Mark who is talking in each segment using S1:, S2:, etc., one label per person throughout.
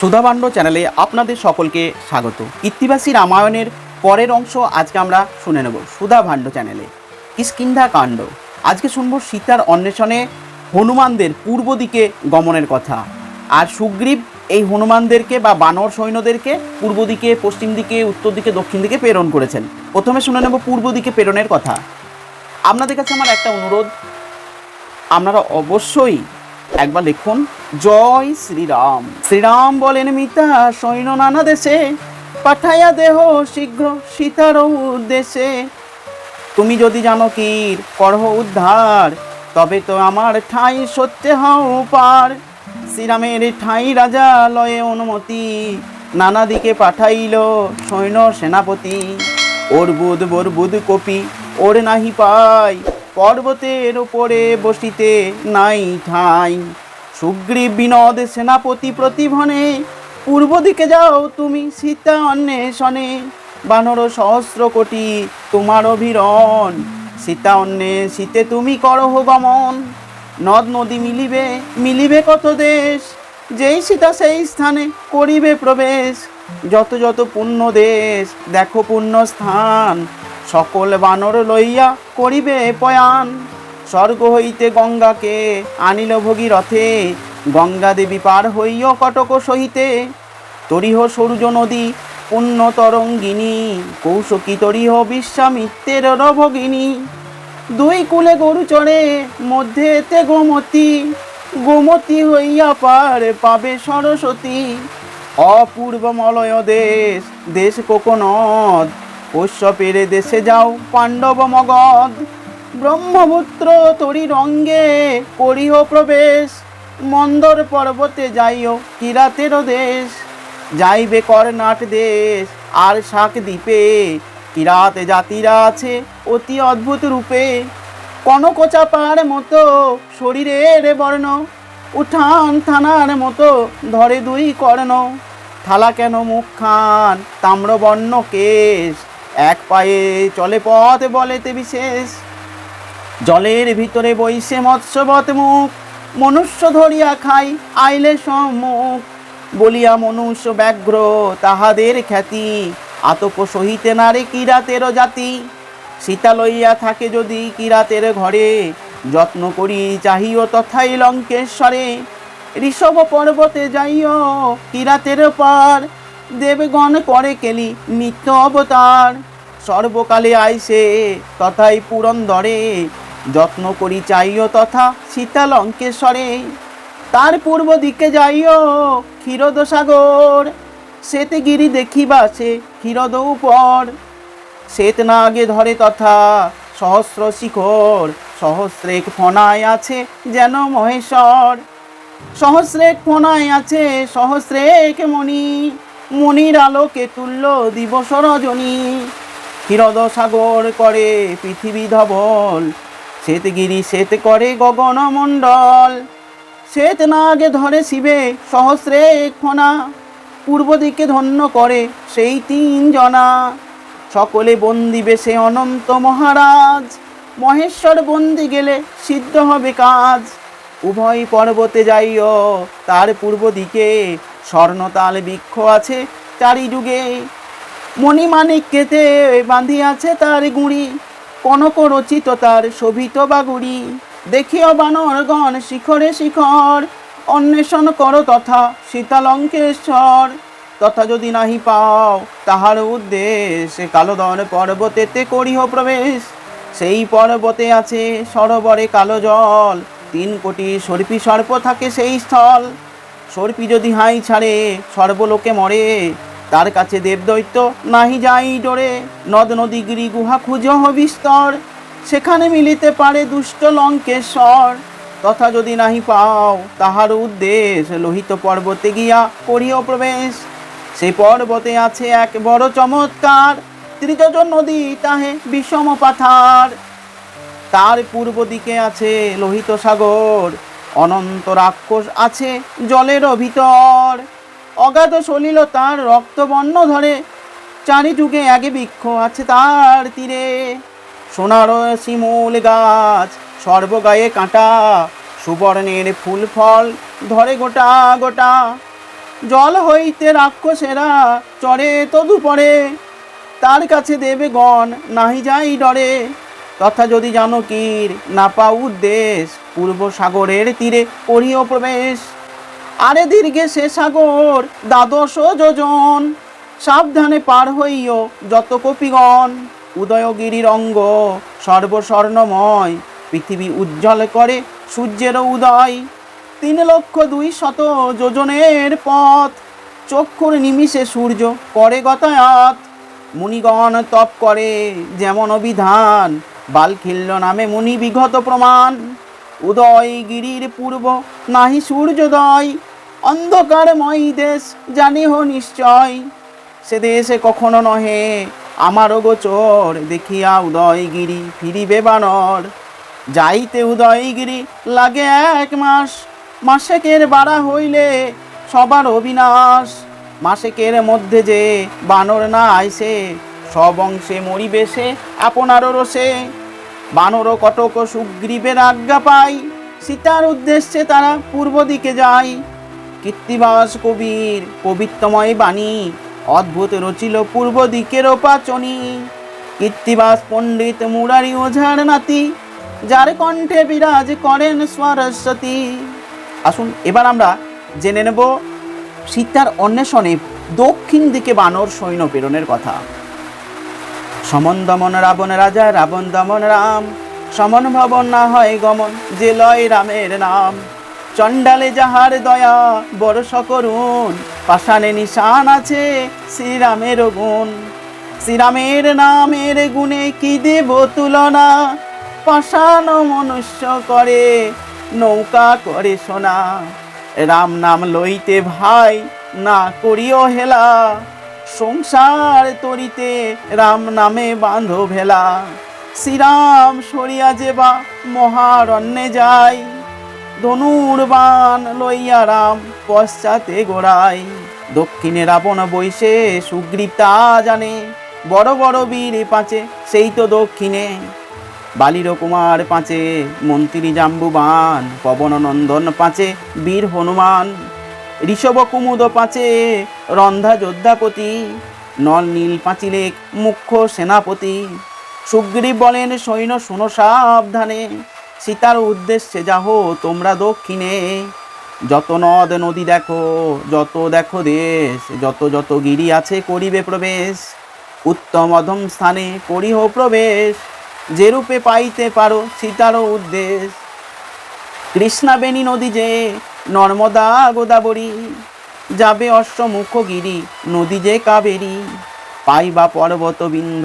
S1: সুধাভাণ্ড চ্যানেলে আপনাদের সকলকে স্বাগত। কৃত্তিবাসী রামায়ণের পরের অংশ আজকে আমরা শুনে নেব সুধাভাণ্ড চ্যানেলে। কিষ্কিন্ধা কাণ্ড। আজকে শুনব সীতার অন্বেষণে হনুমানদের পূর্ব দিকে গমনের কথা। আর সুগ্রীব এই হনুমানদেরকে বা বানর সৈন্যদেরকে পূর্ব দিকে, পশ্চিম দিকে, উত্তর দিকে, দক্ষিণ দিকে প্রেরণ করেছেন। প্রথমে শুনে নেব পূর্ব দিকে প্রেরণের কথা। আপনাদের কাছে আমার একটা অনুরোধ। আপনারা অবশ্যই একবার লিখুন, জয় শ্রীরাম। শ্রীরাম বলেন, মিতা, সৈন্য নানা দেশে, পাঠাইয়া দেহ শীঘ্র সীতার উদ্দেশ্যে তুমি যদি জানো কি করহ উদ্ধার, তবে তো আমার ঠাই সত্যে হও পার। শ্রীরামের ঠাই রাজা লয়ে অনুমতি, নানা দিকে পাঠাইল সৈন্য সেনাপতি। ওর বুধ, বোর বুধ কপি ওর নাহি পাই পর্বতের উপরে বসিতে নাই ঠাই। সুগ্রীব বিনোদ সেনাপতি প্রতিভনে, পূর্ব দিকে যাও তুমি সীতা অন্বেষণে। বানর সহস্র কোটি তোমার অভিরণ। সীতা অন্বেষিতে তুমি করহ গমন। নদ নদী মিলিবে মিলিবে কত দেশ? যেই সীতা সেই স্থানে করিবে প্রবেশ। যত যত পুণ্য দেশ, দেখো পুণ্য স্থান। সকল বানর লইয়া করিবে পয়ান স্বর্গ হইতে গঙ্গাকে আনিল ভগীরথে। গঙ্গা দেবী পার হইয় কটক সহিতে। তরিহ সূর্য নদী, পুণ্য তরঙ্গিনী, কৌশকী তরিহ বিশ্বামিত্রের ভগিনী দুই কুলে গরু চড়ে, মধ্যে এতে গোমতী। গোমতী হইয়া পার পাবে সরস্বতী। অপূর্ব মলয় দেশ দেশ কোকনদ। পেরে দেশে যাও, পাণ্ডব মগধ। ব্রহ্মপুত্র তরি রঙ্গে করিহ প্রবেশ। মন্দর পর্বতে যাইও কিরাতের দেশ। যাইবে কর্ণাট দেশ, আর শাক দ্বীপে। কিরাত জাতিরা আছে অতি অদ্ভুত রূপে। কনকচাপার মতো শরীরের বর্ণ, উঠান থানার মতো ধরে দুই কর্ণ। থালা কেন মুখ খান তাম্রবর্ণ কেশ। এক পায়ে চলে পথ বলেতে বিশেষ। জলের ভিতরে বইসে মৎস্যবত মুখ, মনুষ্য ধরিয়া খাই আইলে সম্মুখ। বলিয়া মনুষ্য ব্যাঘ্র তাহাদের খ্যাতি, আতপ সহিতে নারে কিরাতেরও জাতি। সীতা লইয়া থাকে যদি কিরাতের ঘরে, যত্ন করি চাহিও তথাই লঙ্কেশ্বরে। ঋষভ পর্বতে যাইও কিরাতের পার, দেবগণ করে কেলি নিত্য অবতার। সর্বকালে আইসে, তথাই পুরন্দরে। যত্ন করি চাইও তথা সীতা লঙ্কেশ্বরে তার পূর্ব দিকে যাইও ক্ষীরদ সাগর শ্বেত গিরি দেখিবা সে ক্ষীরদ উপর। শ্বেত না আগে ধরে তথা সহস্র শিখর, সহস্রেক ফনায় আছে যেন মহেশ্বর। সহস্রেক ফনায় আছে সহস্রেক মণি। মণির আলোকে তুল্য দিবস রজনী। ক্ষীরদ সাগর করে পৃথিবী ধবল। শ্বেতগিরি শ্বেত করে গগন মণ্ডল। শ্বেত না আগে ধরে শিবে সহস্রে ফনা পূর্ব দিকে ধন্য করে সেই তিন জনা সকলে বন্দি বেশে অনন্ত মহারাজ। মহেশ্বর বন্দি গেলে সিদ্ধ হবে কাজ। উভয় পর্বতে যাইও, তার পূর্ব দিকে স্বর্ণতাল বৃক্ষ আছে চারিযুগে। মণিমাণিক কেতে বাঁধিয়াছে তার গুঁড়ি, কনক রচিত তার শোভিত বাগুড়ি। দেখিও বানরগণ শিখরে শিখর, অন্বেষণ করো তথা সীতালঙ্কেশ্বর। তথা যদি নাহি পাও তাহার উদ্দেশ্যে কালোদর পর্বতেতে করিহ প্রবেশ। সেই পর্বতে আছে সরোবরে কালো জল, তিন কোটি সর্পি সর্প থাকে সেই স্থল। সর্পি যদি হাই ছাড়ে, সর্বলোকে মরে তার কাছে দেবদৈত্য নাহি যাই ডোরে, নদ নদী গিরি গুহা খুঁজহ বিস্তর, সেখানে মিলিতে পারে দুষ্ট লঙ্কেশ্বর। তথা যদি নাহি পাও, তাহার উদ্দেশ লোহিত পর্বতে গিয়া করিও প্রবেশ। সে পর্বতে আছে এক বড় চমৎকার ত্রিযোজন নদী, তাহে বিষম পাথার। তার পূর্ব দিকে আছে লোহিত সাগর, অনন্ত রাক্ষস আছে জলের ভিতর অগাধ সলিল তার রক্তবর্ণ ধরে চারিযুগে আগে বৃক্ষ আছে তার তীরে। সোনার শিমুল গাছ সর্বগায়ে কাঁটা, সুবর্ণের ফুল ফল ধরে গোটা গোটা। জল হইতে রাক্ষসেরা চড়ে তদুপরে, তার কাছে দেবে গণ নাহি যাই ডরে। তথা যদি জানকীর না পাও উদ্দেশ, পূর্ব সাগরের তীরে করিও প্রবেশ। আরে দীর্ঘে সে সাগর, দ্বাদশ যোজন। সাবধানে পার হইও যত কপিগণ। উদয়গিরির অঙ্গ সর্বস্বর্ণময়। পৃথিবী উজ্জ্বল করে সূর্যের উদয়। তিন লক্ষ দুই শত যোজনের পথ। চক্ষুর নিমিষে সূর্য করে গতায়াত। মুনিগণ তপ করে যেমন অভিধান। বালখিল্য নামে মুনি বিগত প্রমাণ। উদয় গিরির পূর্ব নাহি সূর্যোদয়। অন্ধকারময় দেশ জানিহ নিশ্চয়। সে দেশে কখনো নহে আমারও গোচর দেখিয়া উদয়গিরি ফিরিবে বানর। যাইতে উদয়গিরি লাগে এক মাস, মাসেকের বাড়া হইলে সবার অবিনাশ। মাসেকের মধ্যে যে বানর না আইসে, সব অংশে মরিবে সে আপনারও রসে বানর কটক সুগ্রীবের আজ্ঞা পাই, সীতার উদ্দেশ্যে তারা পূর্ব দিকে যায়। কীর্তিবাস কবির, পবিত্রময় বাণী, অদ্ভুত রচিল পূর্ব দিকের পাচনী। কীর্তিবাস পণ্ডিত মুরারি ওঝার নাতি যার কণ্ঠে বিরাজ করেন সরস্বতী আসুন, এবার আমরা জেনে নেব সীতার অন্বেষণে দক্ষিণ দিকে বানর সৈন্য প্রেরণের কথা। সমন দমন রাবণ রাজা, রাবণ দমন রাম, সমন ভবন না হয় গমন, যে লয় রামের নাম। চণ্ডালে যাহার দয়া, বরস করুন পাষাণে নিশান আছে শ্রীরামের গুণ। শ্রীরামের নামের গুণে কি দেব তুলনা? পাষাণ মনুষ্য করে, নৌকা করে সোনা। রাম নাম লইতে ভাই, না করিও হেলা। সংসার তরিতে রাম নামে বাঁধ ভেলা। শ্রীরাম সরিয়া যেবা মহারণ্যে যায়। ধনুর বান লইয়া রাম পশ্চাতে গোড়াই দক্ষিণে রাবণ বৈশে সুগ্রীব তা জানে, বড় বড় বীর পাঁচে সেই তো দক্ষিণে। বালির কুমার পাঁচে মন্ত্রী জাম্বুবান পবন নন্দন পাঁচে বীর হনুমান, ঋষভ কুমুদ পাঁচে রন্ধা যোদ্ধাপতি নল নীল পাঁচিলে মুখ্য সেনাপতি। সুগ্রীব বলেন, সৈন্য শুনো সাবধানে। সীতার উদ্দেশ্যে যাহ, তোমরা দক্ষিণে। যত নদ নদী দেখো, যত দেখো দেশ, যত যত গিরি আছে করিবে প্রবেশ। উত্তম অধম স্থানে করিহ প্রবেশ যেরূপে পাইতে পারো সীতারও উদ্দেশ। কৃষ্ণাবেণী নদী যে নর্মদা গোদাবরী, যাবে অশ্বমুখ গিরি নদী যে কাবেরী। পাইবা পর্বত বিন্ধ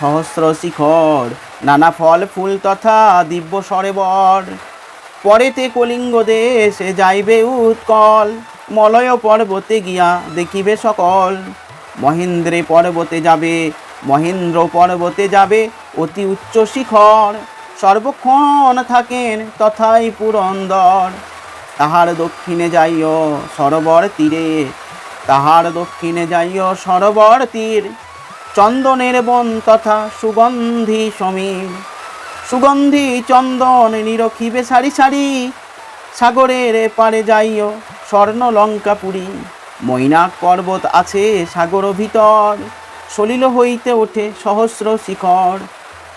S1: সহস্র শিখর নানা ফল, ফুল তথা দিব্য সরেবর। পরেতে কলিঙ্গ দেশে যাইবে উৎকল। মলয় পর্বতে গিয়া দেখিবে সকল। মহেন্দ্রে পর্বতে যাবে, মহেন্দ্র পর্বতে যাবে, অতি উচ্চ শিখর। সর্বক্ষণ থাকেন তথাই পুরন্দর। তাহার দক্ষিণে যাইও সরোবর তীরে, তাহার দক্ষিণে যাইও সরোবর তীর। চন্দনের বন তথা সুগন্ধি সমীর। সুগন্ধি চন্দন নিরখিবে সারি সারি, সাগরের পারে যাইও স্বর্ণ লঙ্কাপুরী মৈনাক পর্বত আছে সাগর ভিতর, সলিল হইতে ওঠে সহস্র শিখর।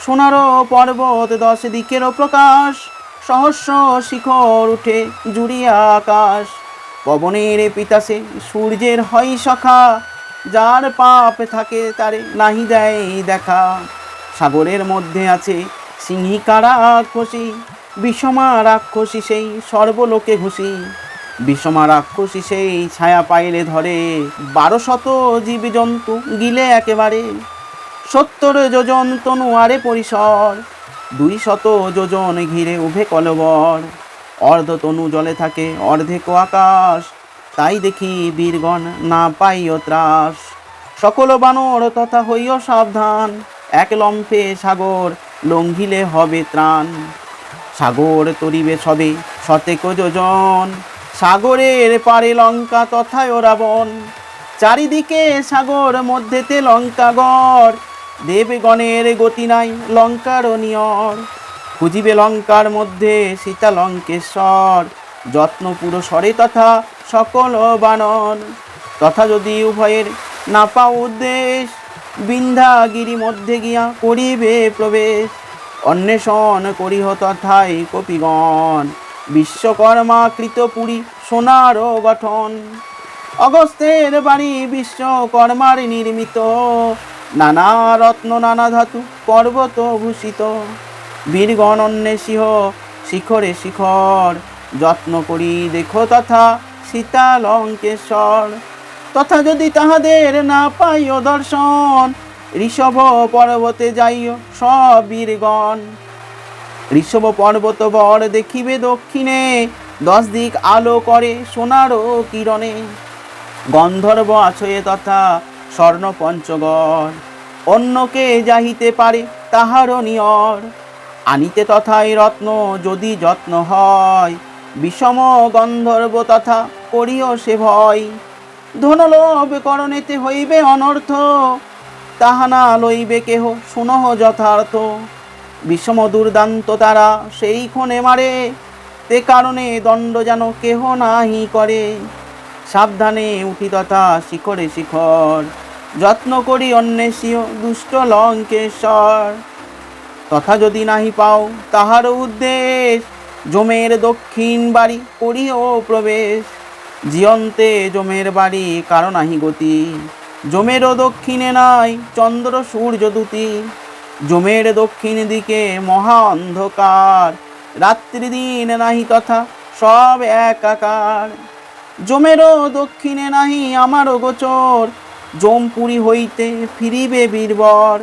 S1: সোনারো পর্বত দশ দিকেরও প্রকাশ, সহস্র শিখর উঠে জুড়িয়া আকাশ। পবনের পিতাসে সূর্যের হয় সখা যার পাপ থাকে তারে নাহি দেয় দেখা। সাগরের মধ্যে আছে সিংহিকা রাক্ষসী, বিষমা রাক্ষসী সেই সর্বলোকে ঘুষি। বিষমা রাক্ষসী সেই ছায়া পাইলে ধরে, বারো শত জীব জন্তু গিলে একেবারে। সত্তর যোজন তনু আরে পরিসর, দুই শত যোজন ঘিরে উভে কলবর। অর্ধ তনু জলে থাকে অর্ধেক আকাশ তাই দেখি বীরগণ না পাইও ত্রাস। সকল বানর তথা হইও সাবধান, এক লম্ফে সাগর লঙ্ঘিলে হবে ত্রাণ। সাগর তরিবে সবে শতেক যোজন, সাগরের পারে লঙ্কা তথায় রাবণ। চারিদিকে সাগর মধ্যেতে লঙ্কা লঙ্কাগড় দেবগণের গতি নাই লঙ্কার নিয়র। খুঁজিবে লঙ্কার মধ্যে সীতা লঙ্কেশ্বর যত্ন পুরো স্বরে তথা সকল বানন। তথা যদি উভয়ের না পাও উদ্দেশ, বিন্ধ্যাগিরি মধ্যে গিয়া করিবে প্রবেশ, অন্বেষণ করিহ তথাই কপিগণ। বিশ্বকর্মা কৃতপুরী সোনার গঠন। অগস্তের বাড়ি বিশ্বকর্মার নির্মিত। নানা রত্ন, নানা ধাতু, পর্বত ভূষিত। বীরগণ অন্বেষিহ শিখরে শিখর, যত্ন করি দেখো তথা সীতা লঙ্কেশ্বর তথা যদি তাহাদের না পাইও দর্শন, ঋষভ পর্বতে যাইও সব বীরগণ ঋষভ পর্বত বর দেখিবে দক্ষিণে, দশ দিক আলো করে সোনারও কিরণে। গন্ধর্ব আছয়ে তথা স্বর্ণ পঞ্চগড়। অন্যকে যাহিতে পারে তাহারও নিয়র। আনিতে তথায় রত্ন যদি যত্ন হয়, বিষম গন্ধর্ব তথা করিও সে ভয়। ধনলোভ করণেতে হইবে অনর্থ। তাহা না লইবে কেহ, শুনহ যথার্থ। বিষম দুর্দান্ত তারা সেই ক্ষণে মারে। তে কারণে দণ্ড যেন কেহ নাহি করে। সাবধানে উঠি তথা শিখরে শিখর। যত্ন করি অন্বেষীয় দুষ্ট লঙ্কেশ্বর। তথা যদি নাহি পাও, তাহার উদ্দেশ। জমের দক্ষিণ বাড়ি করিও প্রবেশ। জিয়ন্তে জমের বাড়ি কারণ নাহি গতি। জমেরও দক্ষিণে নাই, চন্দ্র সূর্য দুতি জমের দক্ষিণ দিকে মহা অন্ধকার। রাত্রি দিন নাহি তথা সব একাকার। জমেরও দক্ষিণে নাহি আমারও গোচর। জমপুরি হইতে ফিরিবে বীরবর।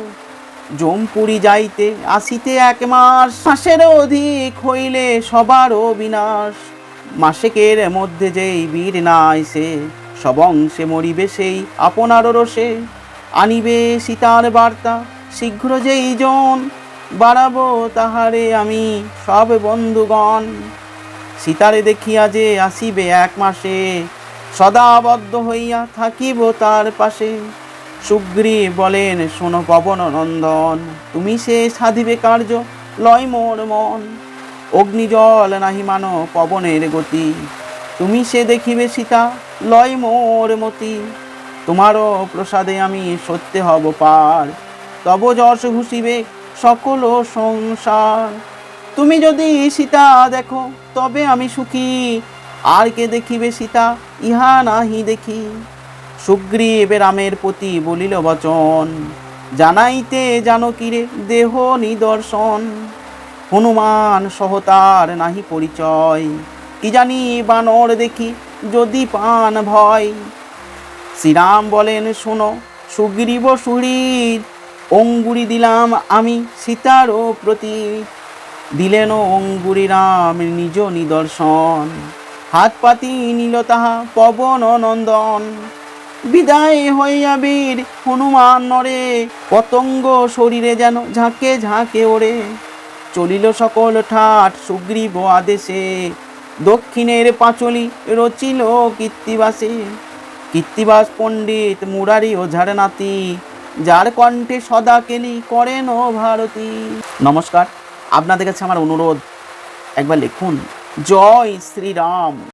S1: জমপুরি যাইতে আসিতে এক মাস। মাসের অধিক হইলে সবারও বিনাশ মাসেকের মধ্যে যেই বীর না আইসে সব অংশে মরিবে সেই আপনার রসে। আনিবে সীতার বার্তা, শীঘ্র যেই জন বাড়াবো তাহারে আমি সব বন্ধুগণ। সীতারে দেখিয়া যে আসিবে এক মাসে সদাবদ্ধ হইয়া থাকিব তার পাশে। সুগ্রীব বলেন, শোনো পবন নন্দন তুমি সে সাধিবে কার্য, লয় মোর মন। অগ্নিজল নাহি মানো পবনের গতি। তুমি সে দেখিবে সীতা, লয় মোর মতি। তোমারও প্রসাদে আমি সত্যে হব পার। তব যশ ঘুষিবে সকল সংসার। তুমি যদি সীতা দেখো, তবে আমি সুখী। আর কে দেখিবে সীতা, ইহা নাহি দেখি। সুগ্রীব রামের প্রতি বলিল বচন, জানাইতে জানকীরে দেহ নিদর্শন। হনুমান সহতার নাহি পরিচয়। কি জানি বানর দেখি যদি পান ভয়। শ্রীরাম বলেন, শোনো, সুগ্রীব সুহৃদ, অঙ্গুরি দিলাম আমি সীতারও প্রতি দিলেন অঙ্গুরি রাম নিজ নিদর্শন। হাত পাতি নিল তাহা পবন নন্দন। বিদায় হইয়া বীর হনুমান নরে পতঙ্গ শরীরে যেন ঝাঁকে ঝাঁকে ওড়ে। চলিল সকল ঠাট সুগ্রীব আদেশে। দক্ষিণের পাঁচলি রচিল কীর্তিবাসে। কীর্তিবাস পণ্ডিত, মুরারি ও ঝাড়নাতি, যার কণ্ঠে সদা কেলি করেন ও ভারতী। নমস্কার, আপনাদের কাছে আমার অনুরোধ, একবার লিখুন, জয় শ্রীরাম।